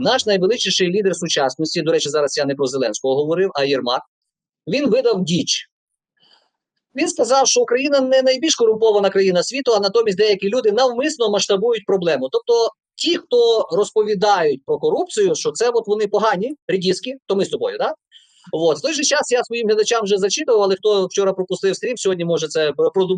наш найвеличніший лідер сучасності, до речі, зараз я не про Зеленського говорив, а Єрмак, він видав діч. Він сказав, що Україна не найбільш корумпована країна світу, а натомість деякі люди навмисно масштабують проблему. Тобто, ті, хто розповідають про корупцію, що це от вони погані, рідіски, то ми з тобою, так? От в той же час я своїм глядачам вже зачитував, але хто вчора пропустив стрім, сьогодні може це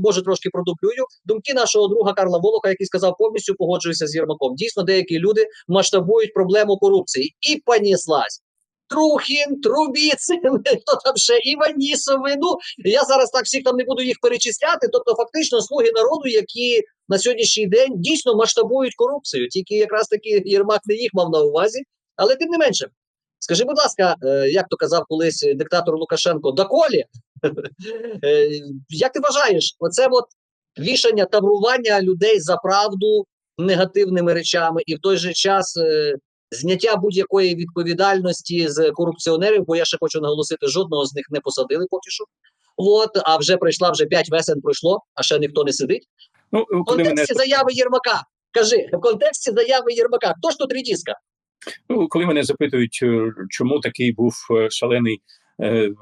може трошки продублюю. Думки нашого друга Карла Волоха, який сказав, повністю погоджуюся з Єрмаком. Дійсно, деякі люди масштабують проблему корупції і поніслась. Трухін, Трубіцин, хто там ще Іванісови. Ну я зараз так всіх там не буду їх перечисляти. Тобто, фактично, слуги народу, які на сьогоднішній день дійсно масштабують корупцію. Тільки якраз таки Єрмак не їх мав на увазі, але тим не менше. Скажи, будь ласка, е, як то казав колись диктатор Лукашенко, доколі? Е, Як ти вважаєш, оце от вішання таврування людей за правду негативними речами, і в той же час е, зняття будь-якої відповідальності з корупціонерів, бо я ще хочу наголосити, жодного з них не посадили поки що. От, а вже пройшла вже 5 весен пройшло, а ще ніхто не сидить. Ну, В коли мене контексті заяви Єрмака. Кажи, в контексті заяви Єрмака, хто ж тут рідіска? Ну, коли мене запитують, е, чому такий був е, шалений. Е,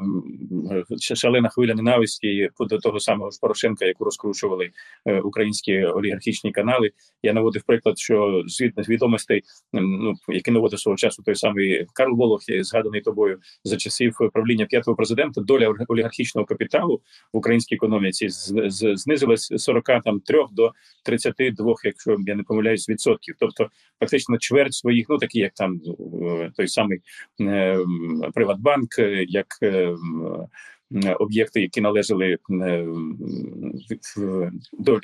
Шалена хвиля ненависті до того самого ж Порошенка, яку розкручували е, українські олігархічні канали. Я наводив приклад, що з відомостей, ну які наводив свого часу той самий Карл Волох, згаданий тобою за часів правління п'ятого президента, доля олі- олігархічного капіталу в українській економіці знизилась з 43 до 32, якщо я не помиляюсь, відсотків. Тобто фактично чверть своїх, ну такі як там е, той самий Приватбанк, е, як е, е, об'єкти, які належали е, в-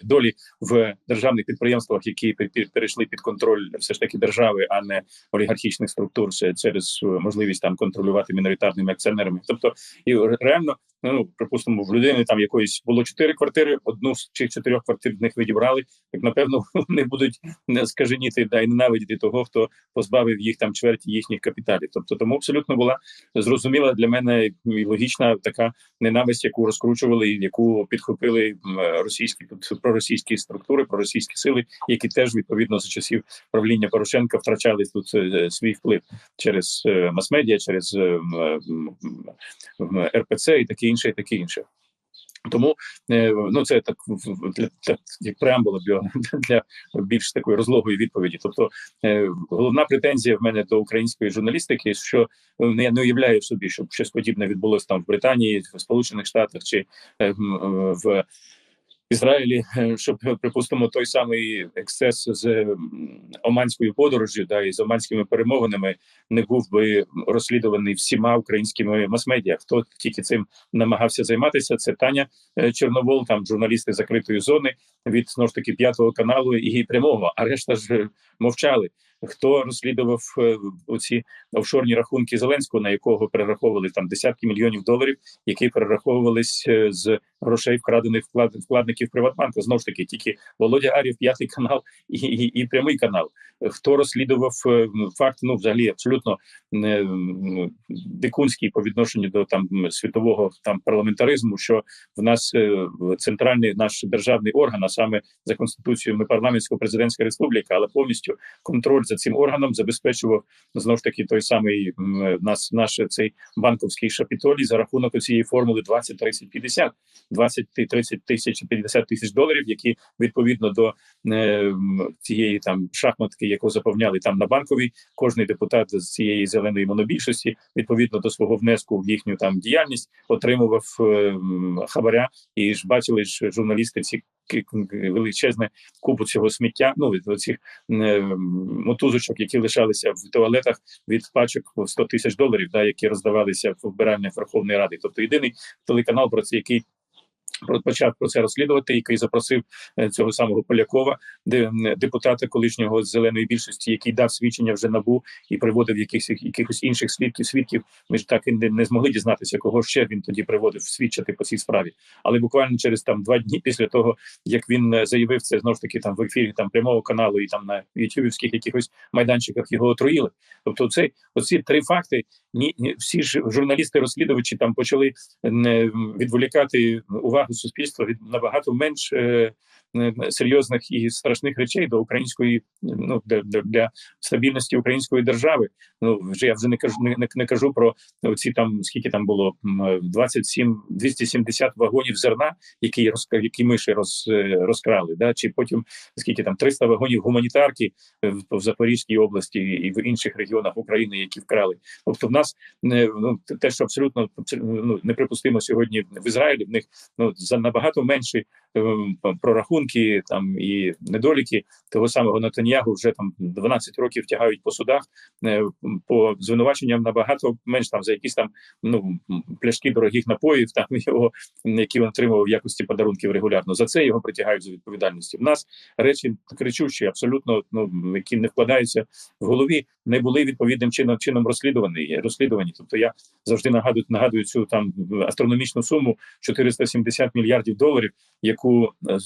долі- в державних підприємствах, які пе- пе- перейшли під контроль все ж таки держави, а не олігархічних структур через можливість там контролювати міноритарними акціонерами. Тобто і реально. Ну, припустимо, в людини там якоїсь було чотири квартири, одну з цих чотирьох квартир в них відібрали. Так напевно вони будуть не скаженіти да й ненавидіти того, хто позбавив їх там чверті їхніх капіталів. Тобто, тому абсолютно була зрозуміла для мене і логічна така ненависть, яку розкручували, яку підхопили російські проросійські структури, проросійські сили, які теж відповідно за часів правління Порошенка втрачали тут е, свій вплив через е, мас-медіа, через е, РПЦ і таке інше, і таке інше. Тому е, ну це так для, для як преамбула для, більш такої розлогої відповіді. Тобто е, головна претензія в мене до української журналістики, що е, я не уявляю собі, щоб щось подібне відбулося там в Британії, в Сполучених Штатах чи в. Ізраїлі, е, щоб припустимо той самий ексцес з оманською подорожю, да і з оманськими перемовинами не був би розслідуваний всіма українськими мас-медіа. Хто тільки цим намагався займатися, це Таня е, Чорновол, там журналісти закритої зони від знову ж таки п'ятого каналу і прямого. А решта ж е, мовчали. Хто розслідував е, оці офшорні рахунки Зеленського, на якого перераховували там десятки мільйонів доларів, які перераховувались е, з грошей вкрадених вклад, вкладників Приватбанку. Знову ж таки, тільки Володя Арів, п'ятий канал і, і, і прямий канал. Хто розслідував е, факт, ну взагалі абсолютно не дикунський по відношенню до там світового там парламентаризму, що в нас е, центральний наш державний орган, а саме за конституцією, ми парламентсько-президентська республіка, але повністю контроль за цим органом забезпечував знову ж таки той самий нас наш цей банковський шапітолій за рахунок цієї формули 20, 30, 50, 20, 30 тисяч 50 тисяч доларів, які відповідно до е, цієї там шахматки, яку заповняли там на банковій, кожний депутат з цієї зеленої монобільшості, відповідно до свого внеску в їхню там діяльність, отримував е, хабаря, і ж бачили ж журналісти ці величезне купу цього сміття. Ну оцих е, мотузочок, які лишалися в туалетах від пачок в 100 тисяч доларів, да, які роздавалися в вбиральнях Верховної Ради. Тобто єдиний телеканал, про це який почав про це розслідувати, який запросив е, цього самого Полякова, де депутата колишнього зеленої більшості, який дав свідчення вже набу і приводив якихось якихось інших свідків. Свідків ми ж так і не, не змогли дізнатися, кого ще він тоді приводив свідчити по цій справі. Але буквально через там два дні після того, як він е, заявив це знову ж таки там в ефірі там прямого каналу і там на ютубівських якихось майданчиках його отруїли. Тобто, це оці три факти. Ні, ні всі ж журналісти, розслідувачі там почали не відволікати увагу увагу суспільства від набагато менш е, е, серйозних і страшних речей до української ну для, для, стабільності української держави. Ну вже я вже не кажу не, не, кажу про ці там скільки там було м, 27, 270 вагонів зерна, які роз, які миші роз, е, розкрали. Да чи потім скільки там 300 вагонів гуманітарки в, в Запорізькій області і в інших регіонах України, які вкрали. Тобто, в нас не ну те, що абсолютно ну, неприпустимо сьогодні в Ізраїлі. В них ну за набагато менші е, прорахунки там і недоліки того самого Натаньягу вже там 12 років тягають по судах е, по звинуваченням набагато менш там за якісь там ну пляшки дорогих напоїв, там його які він отримував в якості подарунків регулярно. За це його притягають за відповідальністю. В нас речі кричущі, абсолютно ну які не вкладаються в голові, не були відповідним чином чином розслідувані. Розслідувані. Тобто я завжди нагадую нагадую цю там астрономічну суму 470 мільярдів доларів, яку е,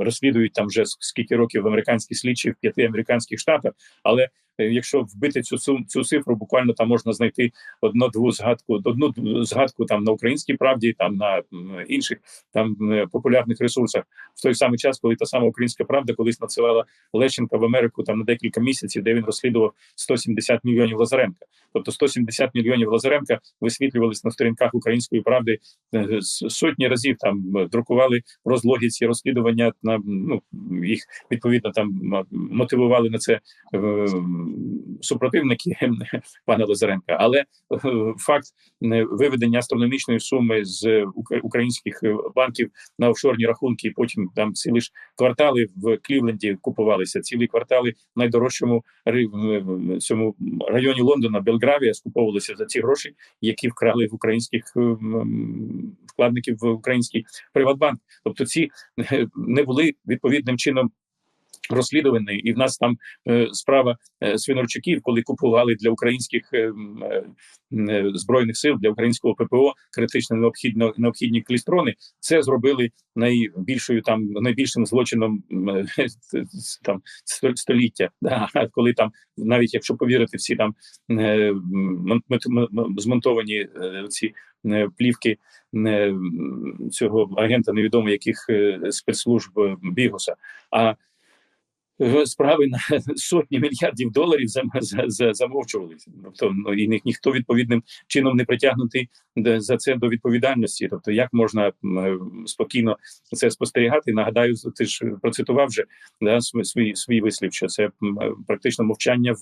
розслідують там вже скільки років в американські слідчі в п'яти американських штатах, але е, Якщо вбити цю сум цю цифру, буквально там можна знайти одну-дву згадку, одну згадку там на українській правді, там на інших там е, популярних ресурсах, в той самий час, коли та сама українська правда колись надсилала Лещенка в Америку там на декілька місяців, де він розслідував 170 мільйонів Лазаренка. Тобто 170 мільйонів Лазаренка висвітлювались на сторінках української правди сотні разів. Там друкували розлоги ці розслідування на ну їх відповідно там мотивували на це е, супротивники пана Лазаренка. Але е, факт виведення астрономічної суми з українських банків на офшорні рахунки, і потім там цілі ж квартали в Клівленді купувалися, цілі квартали в найдорожчому цьому районі Лондона, Белгравія, скуповувалися за ці гроші, які вкрали в українських вкладників в український Приватбанк. Тобто, ці не були відповідним чином. Розслідуваний, і в нас там е, справа е, свинорчуків, коли купували для українських е, збройних сил для українського ППО критично необхідно необхідні клістрони. Це зробили найбільшою там найбільшим злочином там століття. Коли там навіть якщо повірити, всі там змонтовані ці плівки цього агента невідомо яких спецслужб Бігуса. А справи на сотні мільярдів доларів замовчувалися. Тобто ну, і ніхто відповідним чином не притягнутий за це до відповідальності. Тобто, як можна спокійно це спостерігати? Нагадаю, ти ж процитував вже да, свій свій вислів, що це практично мовчання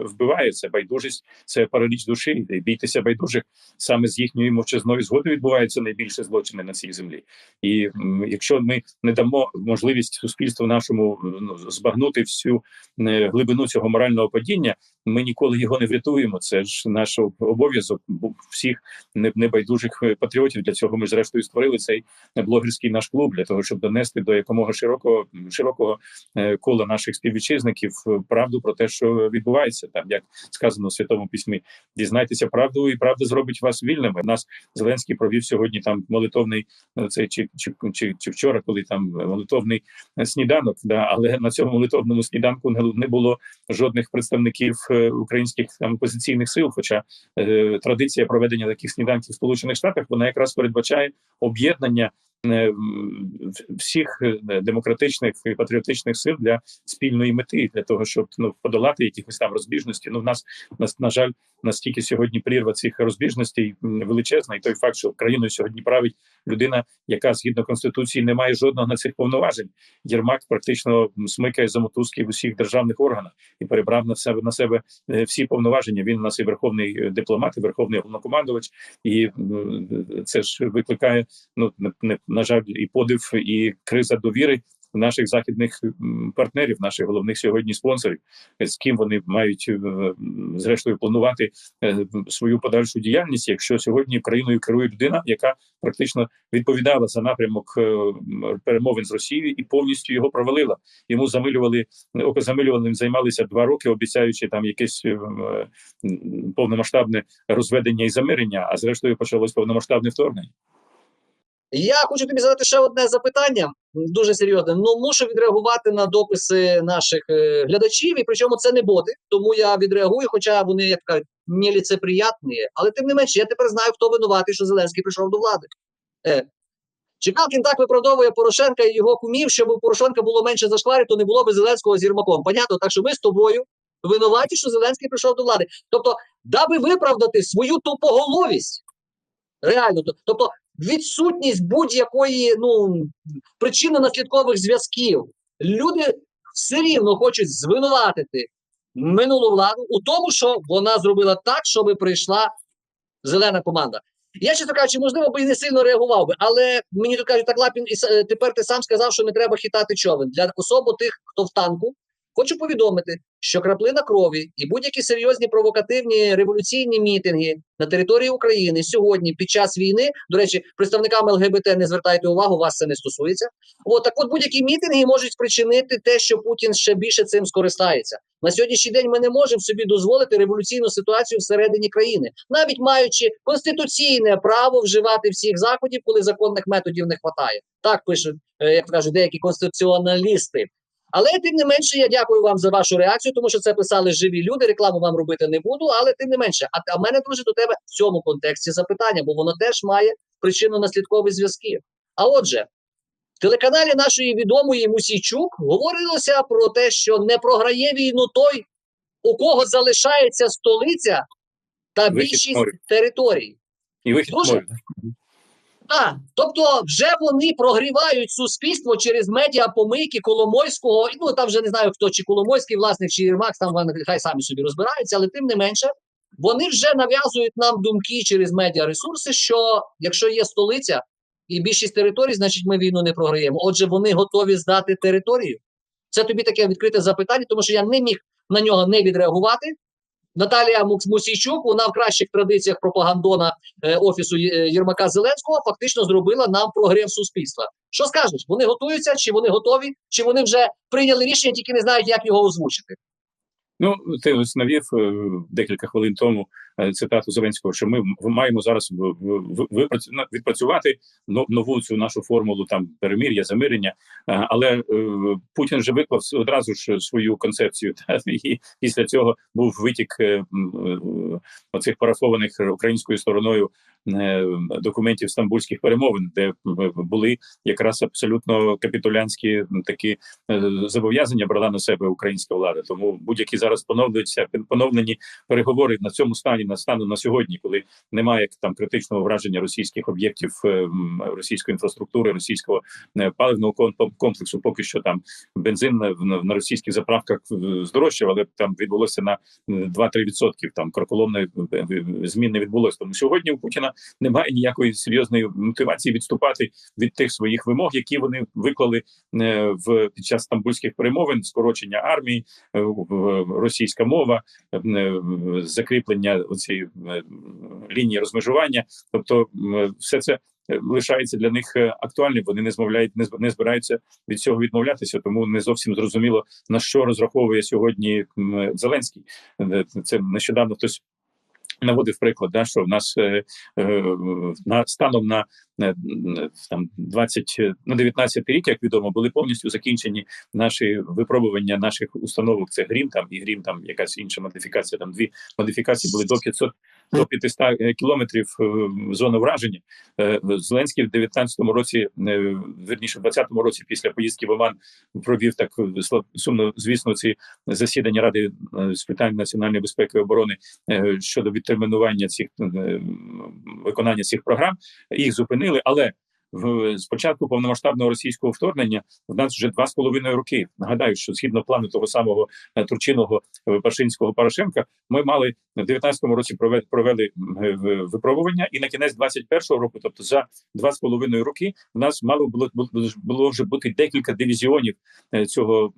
вбиває це байдужість, це параліч душі. І бійтеся байдужих саме з їхньої мовчазної згоди відбуваються найбільше злочини на цій землі. І якщо ми не дамо можливість суспільству нашому ну, збагнути всю е, глибину цього морального падіння, ми ніколи його не врятуємо. Це ж наш обов'язок всіх небайдужих е, патріотів. Для цього ми зрештою створили цей блогерський наш клуб для того, щоб донести до якомога широкого широкого е, кола наших співвітчизників правду про те, що відбувається, там як сказано в святому письмі. Дізнайтеся правду, і правда зробить вас вільними. Нас Зеленський провів сьогодні там молитовний цей чи чи, чи, чи вчора, коли там молитовний сніданок. Да, але на цьому молитовному сніданку не було жодних представників е, українських там опозиційних сил. Хоча е, традиція проведення таких сніданків в Сполучених Штатах вона якраз передбачає об'єднання всіх е, демократичних і патріотичних сил для спільної мети, для того, щоб ну подолати якихось там розбіжності. Ну в нас на, на жаль, настільки сьогодні прірва цих розбіжностей величезна, і той факт, що країною сьогодні править людина, яка згідно конституції не має жодного на цих повноважень. Єрмак практично смикає за мотузки в усіх державних органах і перебрав на себе на себе е, всі повноваження. Він у нас і верховний дипломат, і верховний головнокомандувач, і це ж викликає ну не на жаль, і подив, і криза довіри наших західних партнерів, наших головних сьогодні спонсорів, з ким вони мають е, зрештою планувати е, свою подальшу діяльність, якщо сьогодні країною керує людина, яка практично відповідала за напрямок е, перемовин з Росією і повністю його провалила. Йому замилювали окозамилюваним займалися два роки, обіцяючи там якесь повномасштабне розведення і замирення. А зрештою почалось повномасштабне вторгнення. Я хочу тобі задати ще одне запитання, дуже серйозне. Ну мушу відреагувати на дописи наших е, глядачів, і причому це не боти, тому я відреагую, хоча вони як кажуть, неліцеприятні. Але тим не менше, я тепер знаю, хто винуватий, що Зеленський прийшов до влади. Е, Чи Каплін так виправдовує Порошенка і його кумів, щоб у Порошенка було менше зашкварів, то не було би Зеленського з Єрмаком. Понятно, так що ми з тобою винуваті, що Зеленський прийшов до влади. Тобто, даби виправдати свою тупоголовість, реально, тобто відсутність будь-якої ну, причинно-наслідкових зв'язків. Люди все рівно хочуть звинуватити минулу владу у тому, що вона зробила так, щоб прийшла зелена команда. Я чесно кажучи, можливо, би і не сильно реагував би, але мені тут кажуть, так Лапін, і е, тепер ти сам сказав, що не треба хитати човен. Для особо тих, хто в танку, хочу повідомити, що краплина крові і будь-які серйозні провокативні революційні мітинги на території України сьогодні під час війни, до речі, представникам ЛГБТ не звертайте увагу, вас це не стосується. От так, от будь-які мітинги можуть спричинити те, що Путін ще більше цим скористається. На сьогоднішній день ми не можемо собі дозволити революційну ситуацію всередині країни, навіть маючи конституційне право вживати всіх заходів, коли законних методів не вистачає. Так пишуть, е, як кажуть, деякі конституціоналісти. Але тим не менше, я дякую вам за вашу реакцію, тому що це писали живі люди. Рекламу вам робити не буду, але тим не менше. А, а в мене друзі до тебе в цьому контексті запитання, бо воно теж має причинно-наслідкові зв'язки. А отже, в телеканалі нашої відомої Мусійчук говорилося про те, що не програє війну той, у кого залишається столиця та більшість територій. І вихід Дуже А, тобто вже вони прогрівають суспільство через медіа помийки Коломойського. Ну там вже не знаю хто чи Коломойський власник, чи Єрмак, там вони хай самі собі розбираються, але тим не менше, вони вже нав'язують нам думки через медіа ресурси, що якщо є столиця і більшість територій, значить ми війну не програємо. Отже, вони готові здати територію. Це тобі таке відкрите запитання, тому що я не міг на нього не відреагувати. Наталія Мусійчук, вона в кращих традиціях пропагандона е, офісу Єрмака Зеленського фактично зробила нам прогрів суспільства. Що скажеш? Вони готуються, чи вони готові, чи вони вже прийняли рішення, тільки не знають, як його озвучити. Ну, ти ось навів е, декілька хвилин тому е, цитату Зеленського, що ми маємо зараз відпрацювати нову цю нашу формулу там перемир'я, замирення. Е, Але е, Путін вже виклав одразу ж свою концепцію, та, і після цього був витік е, е, оцих парафованих українською стороною е, документів стамбульських перемовин, де е, були якраз абсолютно капітулянські такі е, зобов'язання брала на себе українська влада. Тому будь-які зараз поновлюються поновлені переговори на цьому стані на стану на сьогодні, коли немає там критичного враження російських об'єктів е, російської інфраструктури, російського е, паливного ком- комплексу. Поки що там бензин на, російських заправках е, здорожчав, але там відбулося на е, 2-3 відсотків. Там кроколомної е, е, змін не відбулося. Тому сьогодні у Путіна немає ніякої серйозної мотивації відступати від тих своїх вимог, які вони виклали е, в під час стамбульських перемовин, скорочення армії, е, російська мова, е, закріплення цієї лінії розмежування. Тобто, все це лишається для них актуальним. Вони не змовляють, не зб- не збираються від цього відмовлятися, тому не зовсім зрозуміло на що розраховує сьогодні Зеленський. Це нещодавно хтось. Наводив приклад, да, що в нас е, е, на станом на е, там 20, на 19 рік, як відомо, були повністю закінчені наші випробування наших установок. Це грім там і грім, там якась інша модифікація. Там дві модифікації були до 500 до 500 кілометрів е, зони враження. Е, Зеленський в 19-му році, е, верніше в 20-му році, після поїздки в Оман провів так е, сумно, звісно, ці засідання Ради е, з питань національної безпеки і оборони е, щодо відтермінування цих е, виконання цих програм. Їх зупинили, але в з початку повномасштабного російського вторгнення в нас вже два з половиною роки. Нагадаю, що згідно плану того самого е, Турчиного е, Пашинського Порошенка, ми мали в 19-му році прове- провели е, випробування, і на кінець 21-го року, тобто за два з половиною роки, в нас мало було було, вже бути декілька дивізіонів цього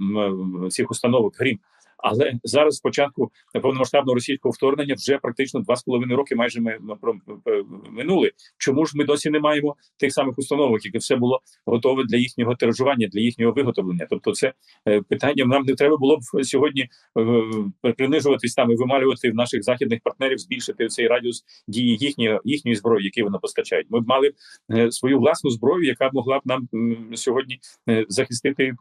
цих установок Грім. Але зараз, з початку повномасштабного російського вторгнення, вже практично два з половиною роки майже ми е, минули. Чому ж ми досі не маємо тих самих установок, яке все було готове для їхнього тиражування, для їхнього виготовлення? Тобто, це е, питання нам не треба було б сьогодні е, принижуватись там і вималювати в наших західних партнерів, збільшити цей радіус дії їхньої їхньої зброї, які вони постачають. Ми б мали свою власну зброю, яка могла б нам сьогодні захистити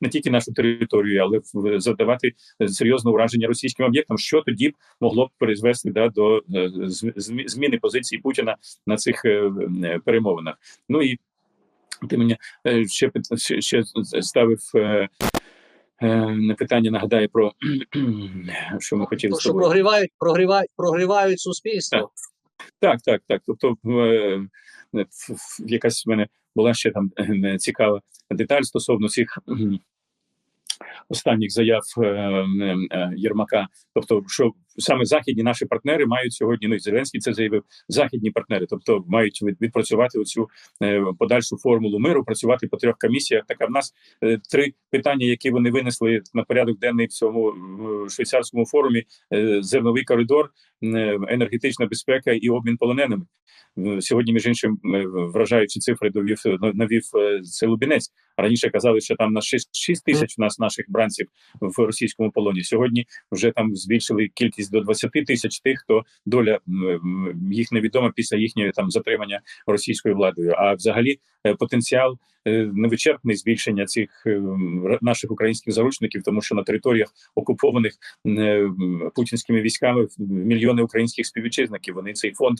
не тільки нашу територію, але в завдавати е, серйозне ураження російським об'єктам, що тоді б могло б призвести да, до е, зміни позиції Путіна на цих е, перемовинах. Ну і ти мені ще ще, ставив. Не питання нагадає про що ми хотіли що прогрівають, прогрівають, прогрівають суспільство. Так, так, так. Тобто, якась в мене була ще там цікава деталь стосовно цих останніх заяв е, е, Єрмака. Тобто, що саме західні наші партнери мають сьогодні, ну і Зеленський це заявив, західні партнери, тобто мають відпрацювати оцю е, подальшу формулу миру, працювати по трьох комісіях. Так а в нас е, три питання, які вони винесли на порядок денний в цьому швейцарському форумі: е, зерновий коридор, енергетична безпека і обмін полоненими. Сьогодні, між іншим, вражаючі цифри довів навів е, це Лубінець. Раніше казали, що там на 6, 6 тисяч у нас наших бранців в російському полоні. Сьогодні вже там збільшили кількість до 20 тисяч тих, хто доля їх невідома після їхньої там затримання російською владою. А взагалі е, потенціал е, невичерпний збільшення цих е, наших українських заручників, тому що на територіях окупованих е, путінськими військами мільйони українських співвітчизників. Вони цей фонд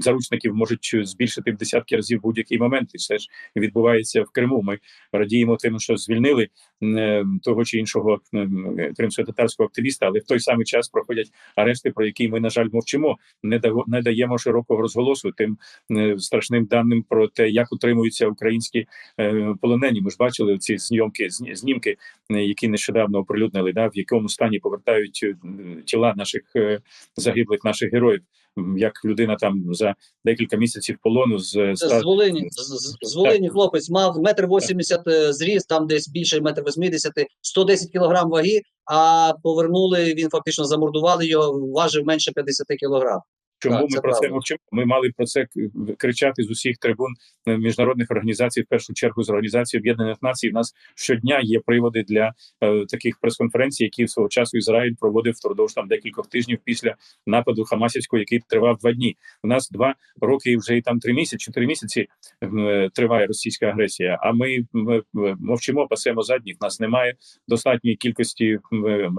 заручників можуть збільшити в десятки разів будь-який момент. І все ж відбувається в Криму. Ми радіємо тим, що звільнили того чи іншого кримсько-татарського активіста, але в той самий час проходять арешти, про які ми на жаль мовчимо. Не даємо широкого розголосу тим страшним даним про те, як утримуються українські е, полонені. Ми ж бачили ці зйомки, зні- знімки, е, які нещодавно оприлюднили, да, в якому стані повертають е, тіла наших загиблих наших героїв. Як людина там за декілька місяців полону з з Волині, з, з- Волині хлопець мав метр вісімдесят зріст, там десь більше метр вісімдесят, 110 кілограм ваги, а повернули, він фактично замордували його, важив менше 50 кілограм. Чому Так, ми це про це правда. мовчимо? Ми мали про це кричати з усіх трибун е, міжнародних організацій, в першу чергу з організації Об'єднаних Націй. У нас щодня є приводи для е, таких прес-конференцій, які свого часу Ізраїль проводив впродовж там декількох тижнів після нападу Хамасівського, який тривав два дні. У нас два роки вже і там три місяці, чотири місяці е, триває російська агресія. А ми м, е, мовчимо, пасемо задніх. Нас немає достатньої кількості е,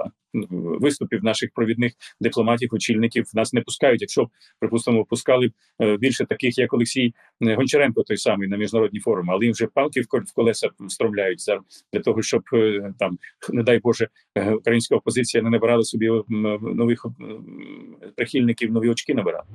виступів наших провідних дипломатів, очільників. Нас не пускають. Якщо припустимо, пускали б е, більше таких, як Олексій е, Гончаренко, той самий на міжнародні форуми, але їм вже палки в колеса стромляють за для того, щоб е, там, не дай Боже, українська опозиція не набирала собі нових прихильників, нові очки набирала.